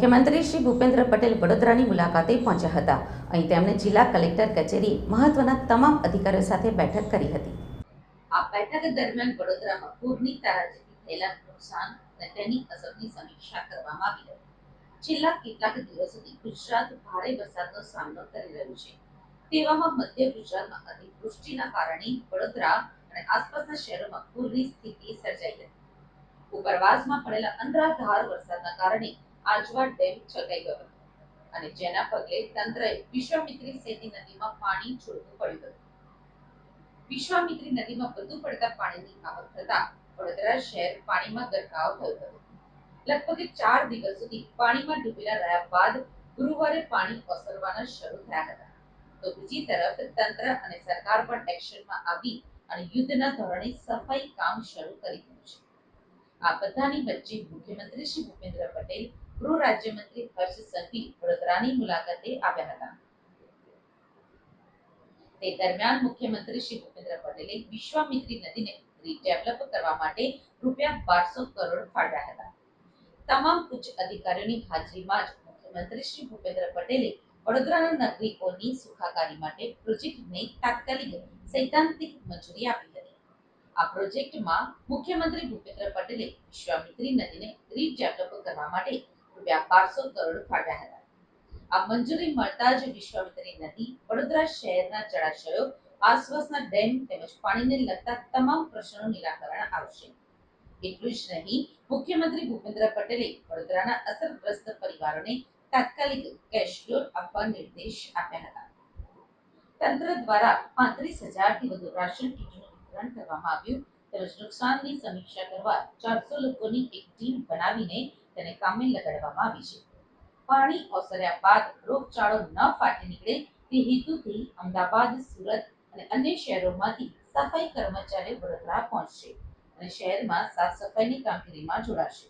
મુખ્યમંત્રી શ્રી ભૂપેન્દ્ર પટેલ વડોદરાની મુલાકાતે પહોંચ્યા હતા. અહીં તેમણે જિલ્લા કલેક્ટર કચેરી મહત્વના તમામ અધિકારીઓ સાથે બેઠક કરી હતી. આ બેઠક દરમિયાન વડોદરામાં પૂરની તારાજીથી થયેલા નુકસાન અને તેની અસરની સમીક્ષા કરવામાં આવી હતી. છેલ્લા કેટલાક દિવસોથી ગુજરાત ભારે વરસાદનો સામનો કરી રહ્યું છે. તેવામાં મધ્ય ગુજરાતમાં અતિવૃષ્ટિના કારણે વડોદરા અને આસપાસના શહેરોમાં પૂરની સ્થિતિ સર્જાઈ હતી. ઉપરવાસમાં પડેલા અનરાધાર વરસાદના કારણે આજવા ડેમ છલકાઈ ગયો અને જેના પગલે તંત્રએ વિશ્વામિત્રી સેતી નદીમાં પાણી છોડવું પડ્યું હતું. વિશ્વામિત્રી નદીમાં વધુ પડતા પાણીની આવક થતા વડોદરા શહેર પાણીમાં ગરકાવ થયો હતો. લગભગ ચાર દિવસ સુધી પાણીમાં ડૂબેલા રહ્યા બાદ ગુરુવારે પાણી ઓસરવાના શરૂ થયા હતા. તો બીજી તરફ તંત્ર અને સરકાર પણ એક્શનમાં આવી અને યુદ્ધના ધોરણે સફાઈ કામ શરૂ કરી દીધું છે. આ બધાની વચ્ચે મુખ્યમંત્રી શ્રી ભૂપેન્દ્ર પટેલ ગૃહ રાજ્યમંત્રી હર્ષ સંઘવી વડોદરાની મુલાકાતે આવ્યા હતા. તે દરમિયાન મુખ્યમંત્રી શ્રી ભૂપેન્દ્ર પટેલે વિશ્વામિત્રી નદીને રીડેવલપ કરવા માટે રૂપિયા બારસો કરોડ ફાળવ્યા હતા. તમામ ઉચ્ચ અધિકારીઓની હાજરીમાં જ મુખ્યમંત્રી શ્રી ભૂપેન્દ્ર પટેલે વડોદરાના નાગરિકોની સુખાકારી માટે પ્રોજેક્ટને તાત્કાલિક સૈદ્ધાંતિક મંજૂરી આપી હતી. આ પ્રોજેક્ટમાં મુખ્યમંત્રી ભૂપેન્દ્ર પટેલે વિશ્વામિત્રી નદીને રીડેવલપ કરવા માટે રૂપિયા કરોડ ફાળવ્યા હતા. આ મંજૂરી મળતા જ વિશ્વામિત્રી નદી, વડોદરા શહેરના જળાશયો, આસપાસના ડેમ તેમજ પાણીને લગતા તમામ પ્રશ્નોનું નિરાકરણ આવશે. એટલું જ નહીં, મુખ્યમંત્રી ભૂપેન્દ્ર પટેલે વડોદરાના અસરગ્રસ્ત પરિવારોને તાત્કાલિક કેશ ડોલ આપવા નિર્દેશ આપ્યા હતા. તંત્ર દ્વારા પાંત્રીસ હજારથી વધુ રાશન કીટનું વિતરણ કરવામાં આવ્યું, તેમજ નુકસાનની સમીક્ષા કરવા ચારસો લોકોની એક ટીમ બનાવીને તેને કામે લગાડવામાં આવી છે. પાણી ઓસર્યા બાદ રોગચાળો ન ફાટી નીકળે તે હેતુથી અમદાવાદ, સુરત અને અન્ય શહેરોમાંથી સફાઈ કર્મચારીઓ વડોદરા પહોંચશે અને શહેરમાં સાફ સફાઈની કામગીરીમાં જોડાશે.